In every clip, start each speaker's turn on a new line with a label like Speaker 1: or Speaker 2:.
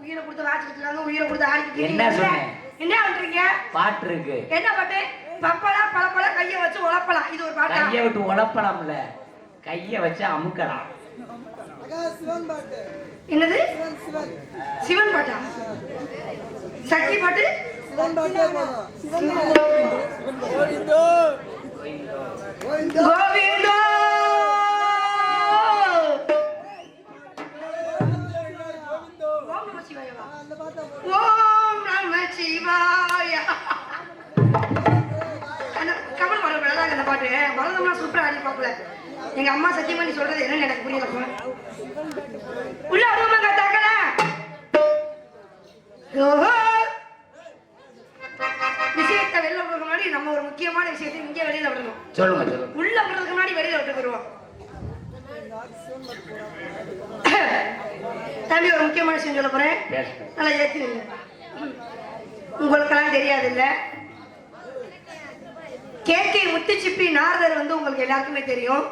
Speaker 1: உயிரை கொடுத்து வாச்சிக்கிட்டு இருக்காங்க உயிரை கொடுத்து ஆடிக்கிட்டு
Speaker 2: என்ன. சொன்னேன்?
Speaker 1: என்ன பண்றீங்க?
Speaker 2: பாட்டு இருக்கு.
Speaker 1: என்ன பாட்டு? பப்பலா பழப்பழ கைய வச்சு உழப்பலாம். இது ஒரு பாட்டா?
Speaker 2: கைய விட்டு உழப்பலாம்ல. கைய வச்சு அமுக்கலாம்.
Speaker 1: என்னது? சிவன் பாட்டா? சக்தி பாட்டு? கோவிந்தோ! ஓம் நம சிவாயவா ஓம் நம சிவாய பாட்டு. பரதம்லாம் சூப்பரா ஆடி பாப்பல எங்க அம்மா சத்தியமா நீ சொல்றது என்னன்னு எனக்கு புரியலப்பா உள்ள அருவமா தாக்கல விஷயத்தை வெளில விடுறதுக்கு முன்னாடி நம்ம ஒரு முக்கியமான விஷயத்தை இங்கே வெளியில விடணும்.
Speaker 2: சொல்லுங்க
Speaker 1: உள்ள விடுறதுக்கு முன்னாடி வெளியில விட்டு போயிருவோம் தம்பி ஒரு முக்கியமான விஷயம் சொல்ல போறேன். நல்லா ஏத்தி. உங்களுக்கெல்லாம் தெரியாது இல்ல கே கே முத்துச்சிப்பி நாரதர் வந்து உங்களுக்கு எல்லாருக்குமே தெரியும்.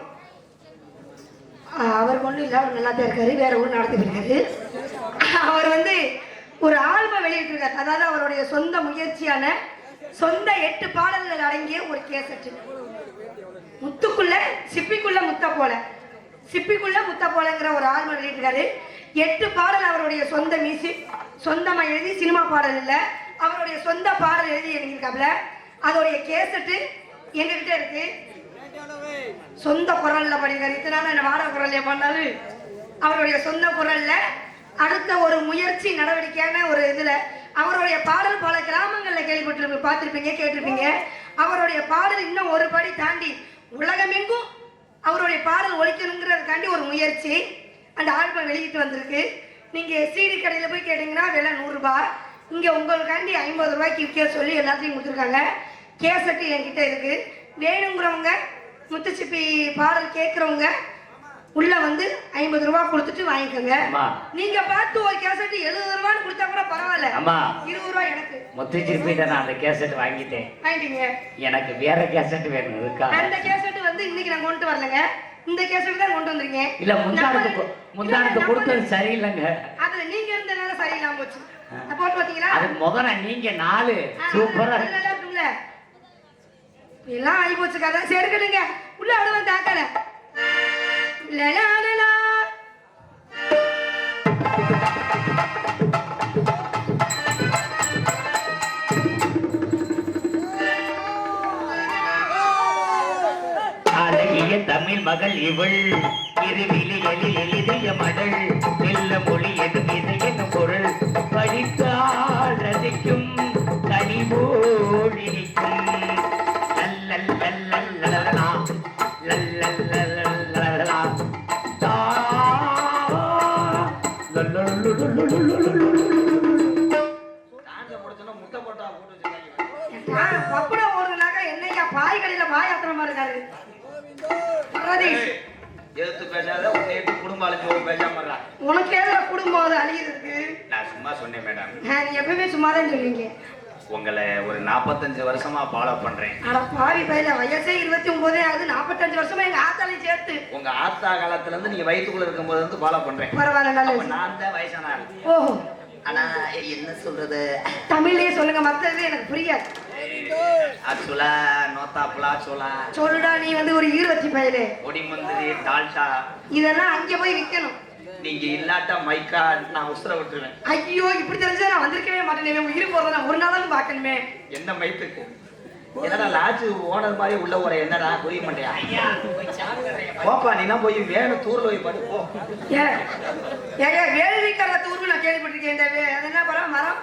Speaker 1: அவர் ஒன்றும் இல்லை அவர் நல்லா தான் இருக்காரு வேற ஊர் நடத்திட்டு இருக்காரு அவர் வந்து ஒரு ஆல்பம் வெளியிட்டிருக்காரு. அதாவது அவருடைய சொந்த முயற்சியான சொந்த எட்டு பாடல்கள் அடங்கிய ஒரு கேசட்டு. முத்துக்குள்ள சிப்பிக்குள்ள முத்த போல. சிப்பிக்குள்ள முத்த போலங்கிற ஒரு ஆல்பம் வெளியிட்டிருக்காரு. எட்டு பாடல் அவருடைய சொந்த மியூசிக் சொந்தமாக எழுதி சினிமா பாடல் இல்லை. அவருடைய சொந்த பாடல் எழுதி எழுதியிருக்காப்ல அதோடைய கேசட்டு எங்ககிட்ட இருக்கு? சொந்த குரல்ல படிக்கிறார் இத்தனை நாள் என்ன வாடகை குரல்ல பண்ணாலும் அவருடைய சொந்த குரல்ல அடுத்த ஒரு முயற்சி நடவடிக்கையான ஒரு இதுல அவருடைய பாடல் பல கிராமங்கள்ல கேள்விப்பட்டிருப்பீங்க பார்த்திருப்பீங்க கேட்டிருப்பீங்க. அவருடைய பாடல் இன்னும் ஒரு படி தாண்டி உலகமெங்கும் அவருடைய பாடல் ஒழிக்கணுங்கிறதுக்காண்டி ஒரு முயற்சி அந்த ஆல்பம் வெளியிட்டு வந்திருக்கு. நீங்க சிடி கடையில போய் கேட்டீங்கன்னா விலை நூறு ரூபாய். இங்க உங்களுக்காண்டி ஐம்பது ரூபாய்க்கு விற்க சொல்லி எல்லாத்தையும் கொடுத்துருக்காங்க. கேசட்டு என்கிட்ட இருக்கு. வேணுங்கிறவங்க முத்துச்சிப்பி பாடல் கேட்குறவங்க உள்ள வந்து ஐம்பது ரூபாய் கொடுத்துட்டு வாங்கிக்கோங்க. நீங்க பார்த்து ஒரு கேசட் எழுபது ரூபான்னு கொடுத்தா கூட பரவாயில்ல.
Speaker 2: அம்மா.
Speaker 1: இருபது ரூபாய் எனக்கு.
Speaker 2: முத்துச்சிருப்பிட்ட நான் அந்த கேசட் வாங்கிட்டேன்.
Speaker 1: வாங்கிட்டீங்க.
Speaker 2: எனக்கு வேற கேசட் வேணும் இருக்கா
Speaker 1: அந்த கேசட் வந்து இன்னைக்கு நான் கொண்டு வரலங்க. இந்த கேசட் தான் கொண்டு வந்திருக்கேன்
Speaker 2: இல்ல முந்தானத்து
Speaker 1: நம்ம-
Speaker 2: முந்தானத்து
Speaker 1: இல்ல,
Speaker 2: கொடுத்தது சரியில்லைங்க.
Speaker 1: அதுல நீங்க இருந்தனால சரியில்லாம போச்சு. போட்டு பாத்தீங்களா?
Speaker 2: அது முகர நீங்க நாலு. சூப்பரா
Speaker 1: இருக்கும்ல. எல்லாம் ஆகி போச்சு கதை. சேர்க்கணுங்க உள்ள அவ்வளவு தாக்கல
Speaker 2: அழகிய தமிழ் மகள் இவள். இருவிலி எலி எளிதய மகள். மெல்ல மொழி எது இது என்னும் பொருள்.
Speaker 1: படித்த
Speaker 3: எதிர்த்து பேசாத? உன்னை குடும்ப அழைச்சி ஒரு பேசாம.
Speaker 1: உனக்கு ஏதோ குடும்பம் அது அழியிருக்கு
Speaker 3: நான் சும்மா சொன்னேன் மேடம்.
Speaker 1: நீ எப்பவுமே சும்மாதான் சொல்லுவீங்க.
Speaker 3: உங்களை ஒரு நாற்பத்தஞ்சு வருஷமா ஃபாலோ பண்றேன்.
Speaker 1: ஆனா பாவி பையில வயசே இருபத்தி ஒன்பதே ஆகுது. நாற்பத்தஞ்சு வருஷமா எங்க ஆத்தாலையும் சேர்த்து.
Speaker 3: உங்க ஆத்தா காலத்துல இருந்து நீங்க வயிற்றுக்குள்ள இருக்கும்போது வந்து ஃபாலோ பண்றேன்.
Speaker 1: பரவாயில்ல நல்லது.
Speaker 3: நான் தான் வயசான
Speaker 1: ஓஹோ.
Speaker 3: ஆனா என்ன சொல்றது?
Speaker 1: தமிழ்லயே சொல்லுங்க மத்தது எனக்கு புரியாது.
Speaker 3: ஆக்சுவலா நோத்தாப்புலா சோலா
Speaker 1: சொல்லுடா நீ வந்து ஒரு ஈரவச்சி பயலே.
Speaker 3: ஒடிமந்திரி டால்டா
Speaker 1: இதெல்லாம் அங்க போய் விற்கணும்
Speaker 3: நீங்க இல்லாட்டா மைக்கா நான் உசுர விட்டுருவேன்.
Speaker 1: ஐயோ இப்படி தெரிஞ்சா நான் வந்திருக்கவே மாட்டேனே உயிர் போறத நான் ஒரு நாளாவது பார்க்கணுமே.
Speaker 3: என்ன மைத்துக்கு? என்னடா லாட்ஜ் ஓனர் மாதிரி உள்ள ஒரு என்னடா புரிய மாட்டியா? போப்பா நீ தான் போய் வேணும் தூர்ல போய் படு போ.
Speaker 1: ஏங்க வேள்விக்கார தூர்வு நான் கேள்விப்பட்டிருக்கேன் என்ன மரம்? மரம்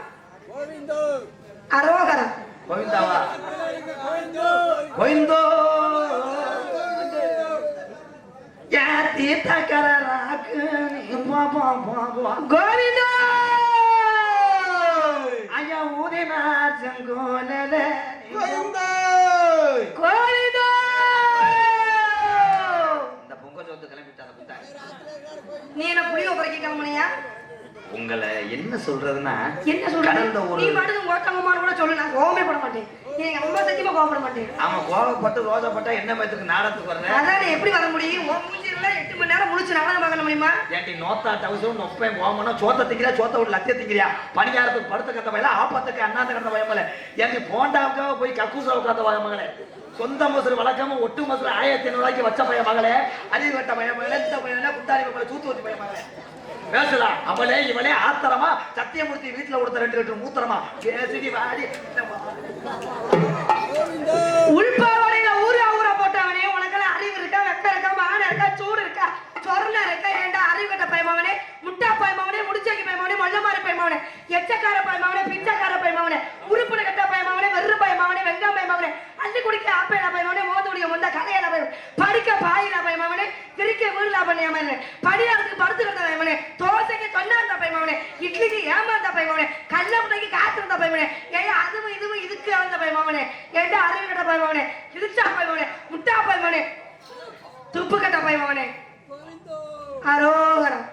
Speaker 1: அரோகரா
Speaker 3: கோவிந்தாவா? கோவிந்தோ. யாத்தி தகர ராக்கு கோவிந்தோ! ஐயா ஊதினா செங்கோலல
Speaker 1: கோவிந்தோ!
Speaker 3: இந்த பொங்க சொத்து கிளம்பிட்டாங்க நீ
Speaker 1: என்ன புளியோ குறைக்க கிளம்புனியா? உங்களை என்ன சொல்றதுன்னா என்ன சொல்ற
Speaker 3: கடந்த ஒரு
Speaker 1: கோத்தங்கம்மான்னு கூட சொல்லு நான் கோவமே பட மாட்டேன். நீ எங்க அம்மா சத்தியமா கோவப்பட மாட்டேன்.
Speaker 3: ஆமா கோவப்பட்டு ரோஜப்பட்டா என்ன மேத்துக்கு நாடத்துக்கு வர்ற?
Speaker 1: அதான் எப்படி வர முடியும்? உன் மூஞ்சில எட்டு மணி நேரம் முடிச்சு நாடகம் பார்க்க முடியுமா?
Speaker 3: ஏன்டி நோத்தா டவுசரும் நொப்பேன் போகணும் சோத்த திங்கிறியா சோத்த விட்டு லத்திய திங்கிறியா? பணியாரத்துக்கு படுத்த கத்த பயல ஆப்பத்துக்கு அண்ணாத்த கத்த பயமல. ஏன்டி போண்டாவுக்காக போய் கக்கூசா உட்காந்த பய மகளே. சொந்த மசுறு வழக்கமா ஒட்டு மசுறு ஆயிரத்தி ஐநூறு ரூபாய்க்கு வச்ச பைய மகளே. அறிவு கட்ட பய மகளே இந்த பையன் குத்தாரி மகளே சூத்து வச்சு பய மகளே. பேசலாம் அவளே இவளே ஆத்திரமா சத்தியமூர்த்தி வீட்டுல கொடுத்த ரெண்டு லிட்டர் மூத்திரமா? பேசிடி வாடி.
Speaker 1: உள்பாவடையில ஊரா ஊரா போட்டவனே உனக்கெல்லாம் அறிவு இருக்கா வெக்க இருக்கா மான இருக்கா சூடு இருக்கா? சொர்ண இருக்கா ஏண்டா அறிவு கட்ட பயமாவனே? முட்டா பயமாவனே முடிச்சாக்கி பயமாவனே மொல்லமாரி பயமாவனே எச்சக்கார பயமாவனே பிச்சைக்கார பயமாவனே உருப்புட கட்ட பயமாவனே வெறு பயமாவனே வெங்கா பயமாவனே அள்ளி குடிக்க ஆப்பேல பயமாவனே மோதுடைய முந்த கதையில பயம் படிக்க பாயில பயமாவனே திரிக்க வீடுல படியாருக்கு படுத்து கிடந்த பயமாவனே தோசைக்கு தொண்ணாந்த பயமாவனே இட்லிக்கு ஏமாந்த பயமாவனே கல்ல முட்டைக்கு காத்திருந்த பயமாவனே ஏன் அதுவும் இதுவும் இதுக்கு அந்த பயமாவனே ஏண்டா அறிவு கட்ட பயமாவனே இடிச்சா பயமாவனே முட்டா பயமாவனே துப்பு கட்ட பயமாவனே அரோகரம்.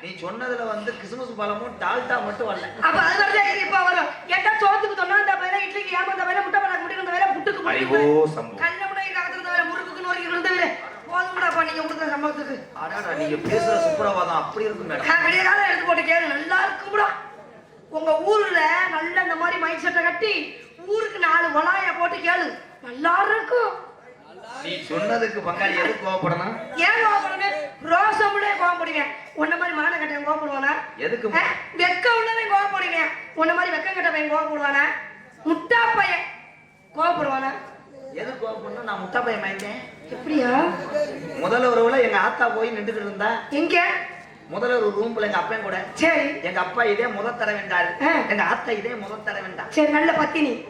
Speaker 3: நீ சொன்னதுல வந்து கிறிஸ்துமஸ் பழமும் டால்டா மட்டும் வரல.
Speaker 1: அப்ப அது வரதான் இது இப்ப வரும். ஏண்டா சோத்துக்கு தொண்ணாந்த பயில இட்லிக்கு ஏமாந்த பயில முட்டை பழம் முட்டி இருந்த வேலை புட்டுக்கு
Speaker 3: ஐயோ, சம்பவம்.
Speaker 1: கல்ல முட்டைக்கு காத்திருந்த வேலை முறுக்குக்கு நோக்கி இருந்த வேலை கொடுத்த சம்பவத்துக்கு
Speaker 3: அடாடா நீங்க பேசுற சுப்பிரபாதம் அப்படி இருக்கும் மேடம்.
Speaker 1: நான் விடிய காலம் எடுத்து போட்டு கேளு. நல்லா இருக்கும்டா உங்க ஊர்ல நல்ல இந்த மாதிரி மைக் செட்டை கட்டி ஊருக்கு நாலு வளாய போட்டு கேளு. நல்லா இருக்கும்.
Speaker 3: நீ சொன்னதுக்கு பங்காளி எது கோவப்படணும்?
Speaker 1: ஏன் கோவப்படுங்க ரோசமுடே கோவப்படுவேன் உன்ன மாதிரி மான கோவப்படுவானா?
Speaker 3: எதுக்கு
Speaker 1: வெக்க உள்ளவன் கோவப்படுவேன் உன்ன மாதிரி வெக்கம் கட்டவன் கோவப்படுவானா? முட்டா பையன் கோவப்படுவானா?
Speaker 3: எது கோவப்படணும்? நான் முட்டை பையன் வாங்கிட்டேன்
Speaker 1: எப்படியா?
Speaker 3: முதல்ல உறவுல எங்க ஆத்தா போய் நின்றுட்டு இருந்தா.
Speaker 1: எங்க?
Speaker 3: முதல்ல ஒரு ரூம்ல எங்க அப்பன் கூட.
Speaker 1: சரி.
Speaker 3: எங்க அப்பா இதே முத தர வேண்டாரு. எங்க ஆத்தா இதே முத தர வேண்டாம்.
Speaker 1: சரி நல்ல பத்தினி.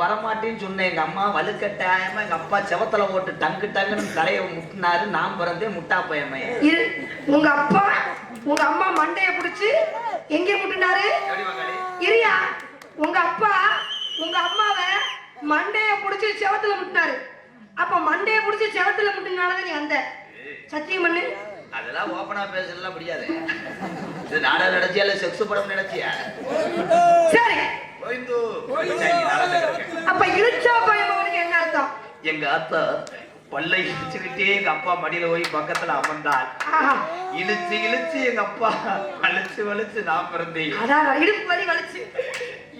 Speaker 3: வரமாட்டேன்னு சொன்னேன். எங்க அம்மா வலுக்கட்டாயமா எங்க அப்பா செவத்துல போட்டு டங்கு டங்குன்னு தலையை முட்டினாரு. நான் பிறந்தே முட்டா
Speaker 1: இரு உங்க அப்பா உங்க அம்மா மண்டைய புடிச்சு எங்க முட்டுனாரு? இரியா உங்க அப்பா உங்க அம்மாவை மண்டைய புடிச்சு செவத்துல முட்டினாரு. அப்ப மண்டைய புடிச்சு செவத்துல முட்டினாலதான் நீ வந்த சத்தியம் பண்ணு.
Speaker 3: அதெல்லாம் ஓப்பனா பேசலாம் முடியாது. இது நாடகம் நடத்தியா இல்ல செக்ஸ் படம் நடத்தியா
Speaker 1: சரி. அப்ப இழுச்சா பயமவனுக்கு என்ன அர்த்தம்?
Speaker 3: எங்க அத்தா பல்லை இடிச்சுக்கிட்டே எங்க அப்பா மடியில போய் பக்கத்துல அமர்ந்தாள். இழுச்சு இழுச்சு எங்க அப்பா வலிச்சு வலிச்சு நான் பிறந்தேன்.
Speaker 1: அதான் இடுப்பு வலி வலிச்சு.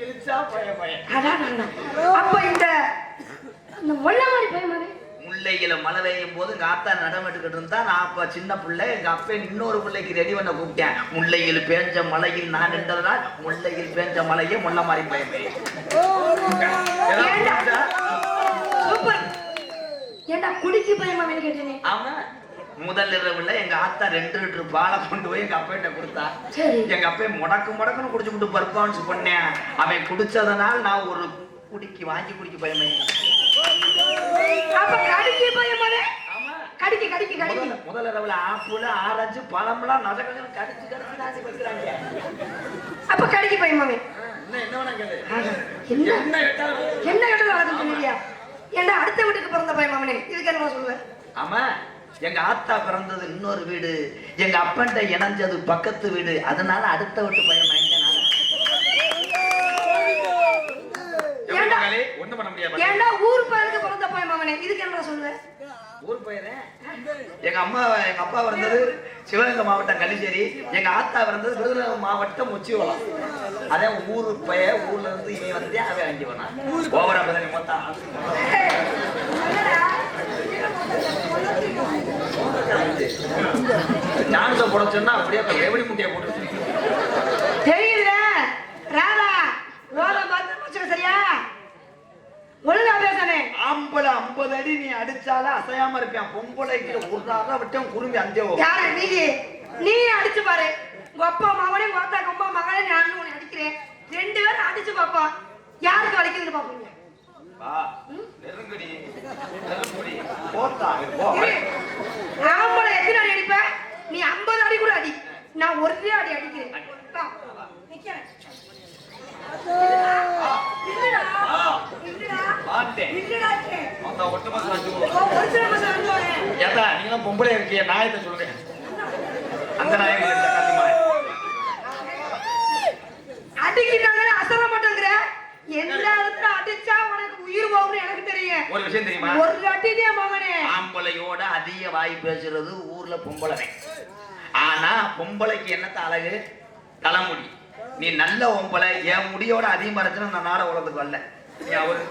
Speaker 3: இழுச்சா பய பய
Speaker 1: அதான் அதான். அப்ப இந்த இந்த மாதிரி
Speaker 3: முல்லையில மழை பெய்யும் போது எங்க ஆத்தா நடமாட்டுக்கிட்டு இருந்தா நான் அப்ப சின்ன பிள்ளை எங்க அப்பா இன்னொரு பிள்ளைக்கு ரெடி பண்ண கூப்பிட்டேன். முல்லையில் பேஞ்ச மலையில் நான் நின்றதனால் முல்லையில் பேஞ்ச மலையே முல்ல மாதிரி பயமே?
Speaker 1: சூப்பர். ஏண்டா குடிக்கு பயமாவே கேட்டேனே
Speaker 3: ஆமா. முதல் இரவுல எங்க ஆத்தா ரெண்டு லிட்டர் பாலை கொண்டு போய் எங்க அப்பா கொடுத்தா. எங்க அப்பா முடக்கு முடக்குன்னு குடிச்சு விட்டு பர்ஃபார்மன்ஸ் பண்ணேன். அவன் குடிச்சதனால் நான் ஒரு குடிக்கு வாங்கி குடிக்க பயமே
Speaker 1: அப்ப கடிக்கு பயமாவே
Speaker 3: ஆமா.
Speaker 1: கடிக்கு கடிக்கு கடிக்கு.
Speaker 3: முதல்ல முதல் இரவுல ஆப்பிள் ஆரஞ்சு பழம்லாம் நதக்கணும் கடிச்சு கடிச்சு நாசி வைக்கிறாங்க
Speaker 1: அப்ப கடிக்கு பயமாவே
Speaker 3: இன்னும் என்ன
Speaker 1: என்ன
Speaker 3: என்ன? கேட்டாலும்
Speaker 1: ஏண்டா அடுத்த வீட்டுக்கு பிறந்த பயமாவனே இதுக்கு என்ன சொல்லுவேன்
Speaker 3: ஆமா எங்க ஆத்தா பிறந்தது இன்னொரு வீடு. எங்க அப்பன்ட்ட இணைஞ்சது பக்கத்து வீடு. அதனால அடுத்த வீட்டு பையன் வாங்கிட்டேன்
Speaker 1: ஏண்டா?
Speaker 3: ஒண்ணும் பண்ண முடியாது
Speaker 1: ஏண்டா ஊர் பயமாவனே இதுக்கு என்ன சொல்லுவேன்
Speaker 3: ஊர் பையனே எங்க அம்மா எங்க அப்பா பிறந்தது சிவகங்கை மாவட்டம் கள்ளிச்சேரி. எங்க ஆத்தா பிறந்தது விருதுநகர் மாவட்டம் உச்சிவளம். அதே ஊரு பைய ஊர்ல இருந்து இவன் வந்து அவன் வாங்கி வந்தான். ஓவரா பதனி மொத்தம். டான்ஸை போட சொன்னா அப்படியே எப்படி முட்டையை போட்டு நீ அடிச்சாலும் அசையாம இருப்பேன் பொம்பளைக்கு ஒரு நாள் விட்டேன் குறும்பி அஞ்சே
Speaker 1: யாரு நீ நீ அடிச்சு பாரு. உங்க அப்பா மகனே அத்தா அம்மா மகனே நான் உன்னை அடிக்கிறேன். ரெண்டு பேரும் அடிச்சு பாப்பா. யாருக்கு வலிக்குதுன்னு பாப்பீங்க. ஆம்பளை எத்தனை அடி அடிப்ப நீ ஐம்பது அடி கூட அடி. நான் ஒரே அடி அடிக்கிறேன்.
Speaker 3: ஒட்டுமொத்த அஞ்சு
Speaker 1: ஓ, ஒரு சில பசங்க அனுப்புவாங்க.
Speaker 3: ஏதா நீங்களும் பொம்பளை இருக்கிய நாயத்தை சொல்றேன்? அந்த நாயம் இல்ல, மாயம்.
Speaker 1: அடிக்கிறாங்க அசர மாட்டேங்கிற. எந்த இடத்துல அடிச்சா உனக்கு உயிர் போகும்னு எனக்கு தெரியும்.
Speaker 3: ஒரு விஷயம் தெரியுமா?
Speaker 1: ஒரு அடிதே மகனே.
Speaker 3: ஆம்பளையோட அதிக வாய் பேசுறது ஊர்ல பொம்பளை ஆனா பொம்பளைக்கு என்னத்த அழகு? தலைமுடி. நீ நல்ல பொம்பளை என் முடியோட அதிகமா இருந்துச்சுன்னா நான் நாட உலகத்துக்கு வரல நீ அவரு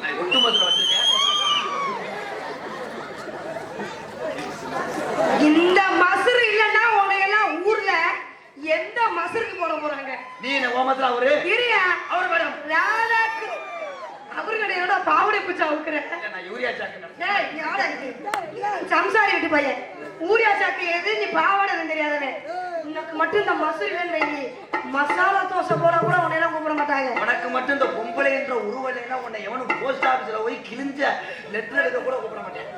Speaker 3: நான் ஒட்டுமொத்தத்துல வச்சிருக்கேன்
Speaker 1: இந்த மசுறு இல்லைன்னா உனையெல்லாம் ஊர்ல எந்த மசுருக்கு போட போறாங்க
Speaker 3: நீ என்ன ஓமத்துல அவரு?
Speaker 1: இரியா.
Speaker 3: அவர் மேடம்
Speaker 1: ராதாக்கு அவரு கடையோட பாவடை பூச்சா அவுக்குற
Speaker 3: நான் யூரியா சாக்கு
Speaker 1: ஏய் யாரா இது சம்சாரி வீட்டு பையன். ஊரியா சாக்கு எது நீ பாவாடை தெரியாதவன். உனக்கு மட்டும் இந்த மசூரி வேணும் மசாலா தோசை போட கூட உன்னையெல்லாம் கூப்பிட மாட்டாங்க.
Speaker 3: உனக்கு மட்டும் இந்த பொம்பளை என்ற உருவலைன்னா உன்னை எவனும் போஸ்ட் ஆபீஸ்ல போய் கிழிஞ்ச லெட்டர் எடுக்க கூட கூப்பிட மாட்டேன்.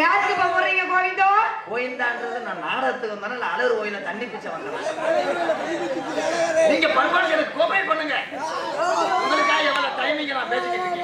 Speaker 1: யாருக்கு இப்ப போறீங்க கோவிந்தோ?
Speaker 3: கோயில்தான்றது நான் நாடகத்துக்கு வந்தாலும் இல்லை அலர் கோயில தண்ணி பிச்சை வந்தேன் நீங்க பண்பாடுகளுக்கு கோபரேட் பண்ணுங்க. உங்களுக்காக எவ்வளவு டைமிங் நான் பேசிக்கிட்டு